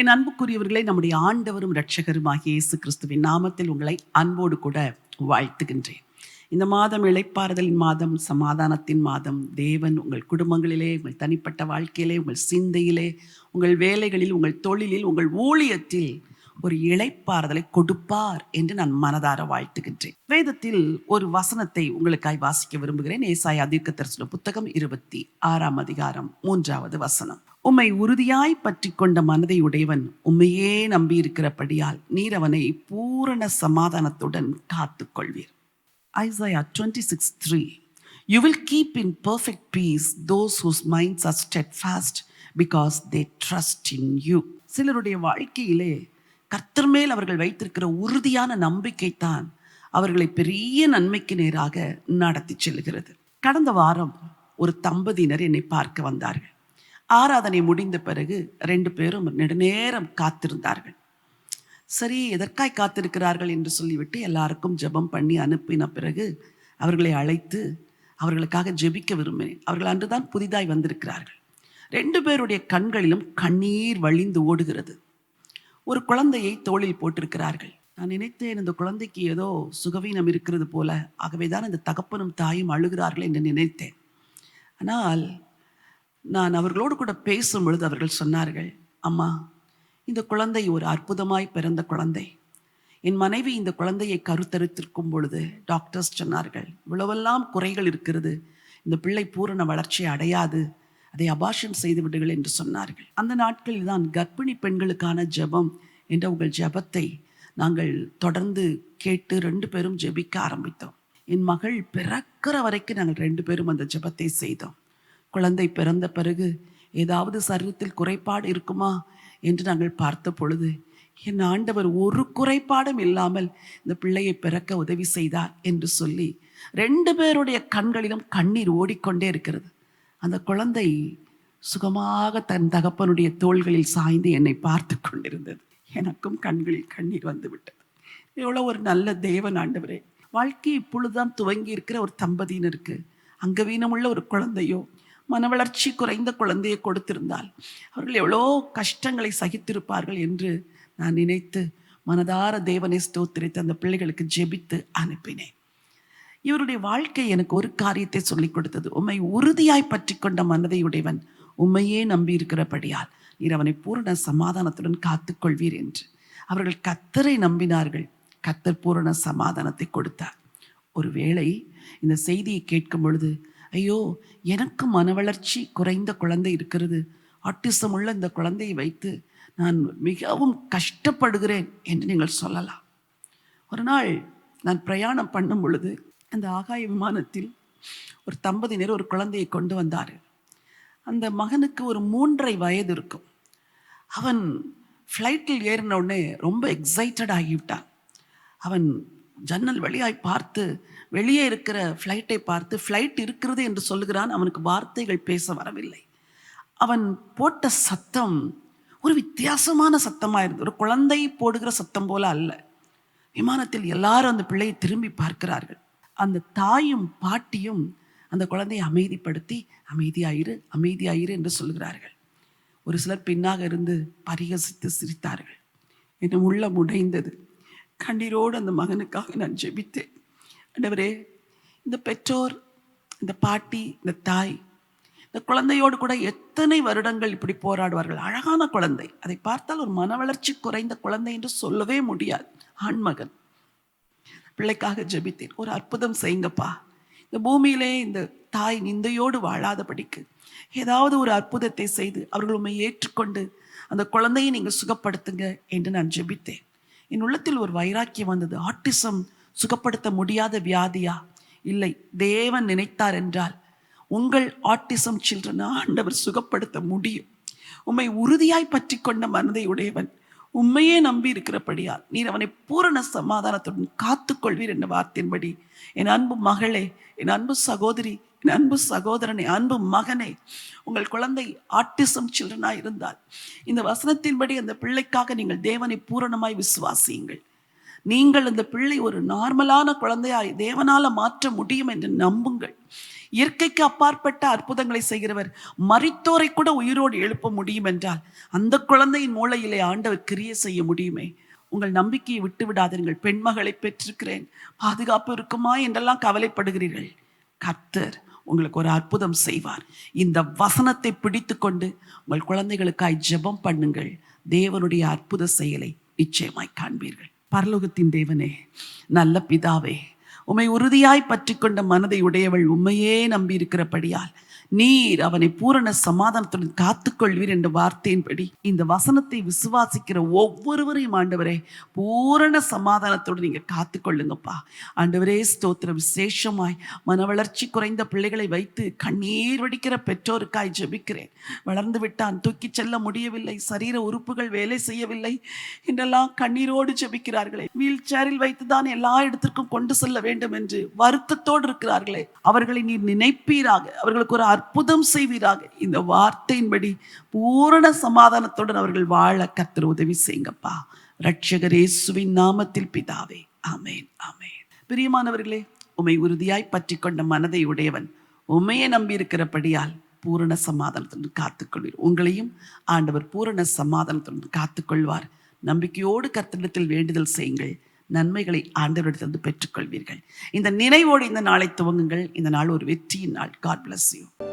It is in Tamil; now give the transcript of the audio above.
என் அன்புக்குரியவர்களை நம்முடைய ஆண்டவரும் இரட்சகருமாகிய இயேசு கிறிஸ்துவின் நாமத்தில் உங்களை அன்போடு கூட வாழ்த்துகின்றேன். இந்த மாதம் இழைப்பாறுதலின் மாதம் சமாதானத்தின் மாதம் தேவன் உங்கள் குடும்பங்களிலே உங்கள் தனிப்பட்ட வாழ்க்கையிலே உங்கள் சிந்தையிலே உங்கள் வேலைகளில் உங்கள் தொழிலில் உங்கள் ஊழியத்தில் ஒரு இழைப்பாறுதலை கொடுப்பார் என்று நான் மனதார வாழ்த்துகின்றேன். வேதத்தில் ஒரு வசனத்தை உங்களுக்காய் வாசிக்க விரும்புகிறேன். ஏசாய அதிர்க்க தரிசன புத்தகம் இருபத்தி ஆறாம் அதிகாரம் மூன்றாவது வசனம். உம்மை உறுதியாய் பற்றி கொண்ட மனதை உடையவன் உம்மையே நம்பியிருக்கிறபடியால் நீர் அவனை பூரண சமாதானத்துடன் காத்துக் கொள்வீர் Isaiah 26 3. You will keep in perfect peace those whose minds are steadfast because they trust in you. சிலருடைய வாழ்க்கையிலே கர்த்தர் மேல் அவர்கள் வைத்திருக்கிற உறுதியான நம்பிக்கை தான் அவர்களை பெரிய நன்மைக்கு நேராக நடத்தி செல்கிறது கடந்த வாரம் ஒரு தம்பதியினர் என்னை பார்க்க வந்தார்கள் ஆராதனை முடிந்த பிறகு ரெண்டு பேரும் நெடுநேரம் காத்திருந்தார்கள். சரி எதற்காய் காத்திருக்கிறார்கள் என்று சொல்லிவிட்டு எல்லாருக்கும் ஜெபம் பண்ணி அனுப்பின பிறகு அவர்களை அழைத்து அவர்களுக்காக ஜெபிக்க விரும்பினேன். அவர்கள் அன்றுதான் புதிதாய் வந்திருக்கிறார்கள். ரெண்டு பேருடைய கண்களிலும் கண்ணீர் வழிந்து ஓடுகிறது. ஒரு குழந்தையை தோளில் போட்டிருக்கிறார்கள். நான் நினைத்தேன் இந்த குழந்தைக்கு ஏதோ சுகவீனம் இருக்கிறது போல. ஆகவே தான் இந்த தகப்பனும் தாயும் அழுகிறார்கள் என்று நினைத்தேன். ஆனால் நான் அவர்களோடு கூட பேசும் பொழுது அவர்கள் சொன்னார்கள் அம்மா இந்த குழந்தை ஒரு அற்புதமாய் பிறந்த குழந்தை. என் மனைவி இந்த குழந்தையை கருத்தரித்திருக்கும் பொழுது டாக்டர்ஸ் சொன்னார்கள் இவ்வளவெல்லாம் குறைகள் இருக்கிறது. இந்த பிள்ளை பூரண வளர்ச்சி அடையாது. அதை அபாஷன் செய்து விடுங்கள் என்று சொன்னார்கள். அந்த நாட்களில் தான் கர்ப்பிணி பெண்களுக்கான ஜெபம் என்ற உங்கள் ஜெபத்தை நாங்கள் தொடர்ந்து கேட்டு ரெண்டு பேரும் ஜெபிக்க ஆரம்பித்தோம். என் மகள் பிறக்கிற வரைக்கும் நாங்கள் ரெண்டு பேரும் அந்த ஜெபத்தை செய்தோம். குழந்தை பிறந்த பிறகு ஏதாவது சரீரத்தில் குறைபாடு இருக்குமா என்று நாங்கள் பார்த்த பொழுது என் ஆண்டவர் ஒரு குறைபாடும் இல்லாமல் இந்த பிள்ளையை பிறக்க உதவி செய்தார் என்று சொல்லி ரெண்டு பேருடைய கண்களிலும் கண்ணீர் ஓடிக்கொண்டே இருக்கிறது. அந்த குழந்தை சுகமாக தன் தகப்பனுடைய தோள்களில் சாய்ந்து என்னை பார்த்து கொண்டிருந்தது. எனக்கும் கண்களில் கண்ணீர் வந்து விட்டது எவ்வளோ ஒரு நல்ல தேவன் ஆண்டவரே. வாழ்க்கை இப்பொழுதுதான் துவங்கி இருக்கிற ஒரு தம்பதியினருக்கு அங்கவீனமுள்ள ஒரு குழந்தையோ மனவளர்ச்சி குறைந்த குழந்தையை கொடுத்திருந்தால் அவர்கள் எவ்வளோ கஷ்டங்களை சகித்திருப்பார்கள் என்று நான் நினைத்து மனதார தேவனை ஸ்தோத்திரித்து அந்த பிள்ளைகளுக்கு ஜெபித்து அனுப்பினேன். இவருடைய வாழ்க்கை எனக்கு ஒரு காரியத்தை சொல்லிக் கொடுத்தது. உம்மை உறுதியாய் பற்றி கொண்ட மனதை உடையவன் உம்மையே நம்பி இருக்கிறபடியால் நீர் அவனை பூரண சமாதானத்துடன் காத்துக்கொள்வீர் என்று. அவர்கள் கத்தரை நம்பினார்கள். கத்தர் பூரண சமாதானத்தை கொடுத்தார். ஒருவேளை இந்த செய்தியை கேட்கும் பொழுது ஐயோ எனக்கு மன வளர்ச்சி குறைந்த குழந்தை இருக்கிறது. ஆட்டிசம் உள்ள இந்த குழந்தையை வைத்து நான் மிகவும் கஷ்டப்படுகிறேன் என்று நீங்கள் சொல்லலாம். ஒரு நாள் நான் பிரயாணம் பண்ணும் பொழுது அந்த ஆகாய விமானத்தில் ஒரு தம்பதியினர் ஒரு குழந்தையை கொண்டு வந்தார். அந்த மகனுக்கு ஒரு மூன்றரை வயது இருக்கும். அவன் ஃப்ளைட்டில் ஏறின உடனே ரொம்ப எக்ஸைட்டட் ஆகிவிட்டான். அவன் ஜன்னல் வழியாய் பார்த்து வெளியே இருக்கிற ஃப்ளைட்டை பார்த்து ஃப்ளைட் இருக்கிறது என்று சொல்லுகிறான். அவனுக்கு வார்த்தைகள் பேச வரவில்லை. அவன் போட்ட சத்தம் ஒரு வித்தியாசமான சத்தமாக இருந்தது. ஒரு குழந்தை போடுகிற சத்தம் போல அல்ல. விமானத்தில் எல்லாரும் அந்த பிள்ளையை திரும்பி பார்க்கிறார்கள். அந்த தாயும் பாட்டியும் அந்த குழந்தையை அமைதிப்படுத்தி அமைதியாயிரு அமைதியாயிரு என்று சொல்கிறார்கள் ஒரு சிலர் பின்னாக இருந்து பரிகசித்து சிரித்தார்கள். என்னை உள்ள உடைந்தது. கண்ணீரோடு அந்த மகனுக்காக நான் ஜெபித்தேன். ஆண்டவரே இந்த பெற்றோர் இந்த பாட்டி இந்த தாய் இந்த குழந்தையோடு கூட எத்தனை வருடங்கள் இப்படி போராடுவார்கள்? அழகான குழந்தை. அதை பார்த்தால் ஒரு மன வளர்ச்சி குறைந்த குழந்தை என்று சொல்லவே முடியாது. ஆண்மகன் பிள்ளைக்காக ஜெபித்தேன். ஒரு அற்புதம் செய்யுங்கப்பா. இந்த பூமியிலே இந்த தாய் நிந்தையோடு வாழாதபடிக்கு ஏதாவது ஒரு அற்புதத்தை செய்து அவர்கள் உண்மை ஏற்றுக்கொண்டு அந்த குழந்தையை நீங்கள் சுகப்படுத்துங்க என்று நான் ஜெபித்தேன். என் உள்ளத்தில் ஒரு வைராக்கியம் வந்தது. ஆட்டிசம் சுகப்படுத்த முடியாத வியாதியா? இல்லை தேவன் நினைத்தார் என்றால் உங்கள் ஆட்டிசம் சில்ட்ரன் ஆண்டவர் சுகப்படுத்த முடியும். உம்மை உறுதியாய் பற்றி கொண்ட மனதை உடையவன் உண்மையே நம்பி இருக்கிறபடியால் நீர் அவனை பூரண சமாதானத்துடன் காத்துக்கொள்வீர் என்ற வார்த்தையின்படி என் அன்பு மகளே என் அன்பு சகோதரி என் அன்பு சகோதரனே அன்பு மகனே உங்கள் குழந்தை ஆட்டிசம் சில்ட்ரனாய் இருந்தால் இந்த வசனத்தின்படி அந்த பிள்ளைக்காக நீங்கள் தேவனை பூரணமாய் விசுவாசியுங்கள். நீங்கள் அந்த பிள்ளை ஒரு நார்மலான குழந்தையாய் தேவனால மாற்ற முடியும் என்று நம்புங்கள். இயற்கைக்கு அப்பாற்பட்ட அற்புதங்களை செய்கிறவர் மறித்தோரை கூட உயிரோடு எழுப்ப முடியும் என்றால் அந்த குழந்தையின் மூளையிலே ஆண்டவர் கிரிய செய்ய முடியுமே. உங்கள் நம்பிக்கையை விட்டு விடாதீர்கள் பெண்மகளை பெற்றிருக்கிறேன். பாதுகாப்பு இருக்குமா என்றெல்லாம் கவலைப்படுகிறீர்கள். கர்த்தர் உங்களுக்கு ஒரு அற்புதம் செய்வார். இந்த வசனத்தை பிடித்து கொண்டு உங்கள் குழந்தைகளுக்காய் ஜெபம் பண்ணுங்கள். தேவனுடைய அற்புத செயலை நிச்சயமாய் காண்பீர்கள். பரலோகத்தின் தேவனே நல்ல பிதாவே உம்மை உறுதியாய் பற்றி கொண்ட மனதை உடையவள் உண்மையே நம்பியிருக்கிறபடியால் நீர் அவனை பூரண சமாதானத்துடன் காத்துக்கொள்வீர் என்ற வார்த்தையின்படி இந்த வசனத்தை விசுவாசிக்கிற ஒவ்வொருவரையும் ஆண்டவரே பூரண சமாதானத்தோடு நீங்க காத்துக்கொள்ளுங்கப்பா. ஆண்டவரே ஸ்தோத்திர விசேஷமாய் மன வளர்ச்சி குறைந்த பிள்ளைகளை வைத்து கண்ணீர் வடிக்கிற பெற்றோருக்காய் ஜெபிக்கிறேன். வளர்ந்து விட்டான் தூக்கி செல்ல முடியவில்லை சரீர உறுப்புகள் வேலை செய்யவில்லை என்றெல்லாம் கண்ணீரோடு ஜெபிக்கிறார்களே. வீல் சேரில் வைத்துதான் எல்லா இடத்திற்கும் கொண்டு செல்ல வேண்டும் என்று வருத்தத்தோடு இருக்கிறார்களே. அவர்களை நீர் நினைப்பீராக. அவர்களுக்கு ஒரு அற்புதம் செய்வீராக. இந்த வார்த்தையின்படி பூரண சமாதானத்துடன் அவர்கள் வாழ கர்த்தர் உதவி செய்யுங்கப்பா. ரட்சகர் இயேசுவின் நாமத்தில் பிதாவே. ஆமென் ஆமென். பிரியமானவர்களே உமை உறுதியாய் பற்றி கொண்ட மனதை உடையவன் உமையை நம்பியிருக்கிறபடியால் பூரண சமாதானத்துடன் காத்துக்கொள்வீர். உங்களையும் ஆண்டவர் பூரண சமாதானத்துடன் காத்துக்கொள்வார். நம்பிக்கையோடு கத்திடத்தில் வேண்டுதல் செய்யுங்கள். நன்மைகளை ஆண்டவரிடத்திலிருந்து பெற்றுக்கொள்வீர்கள். இந்த நினைவோடு இந்த நாளை துவங்குங்கள். இந்த நாள் ஒரு வெற்றியின் நாள். God bless you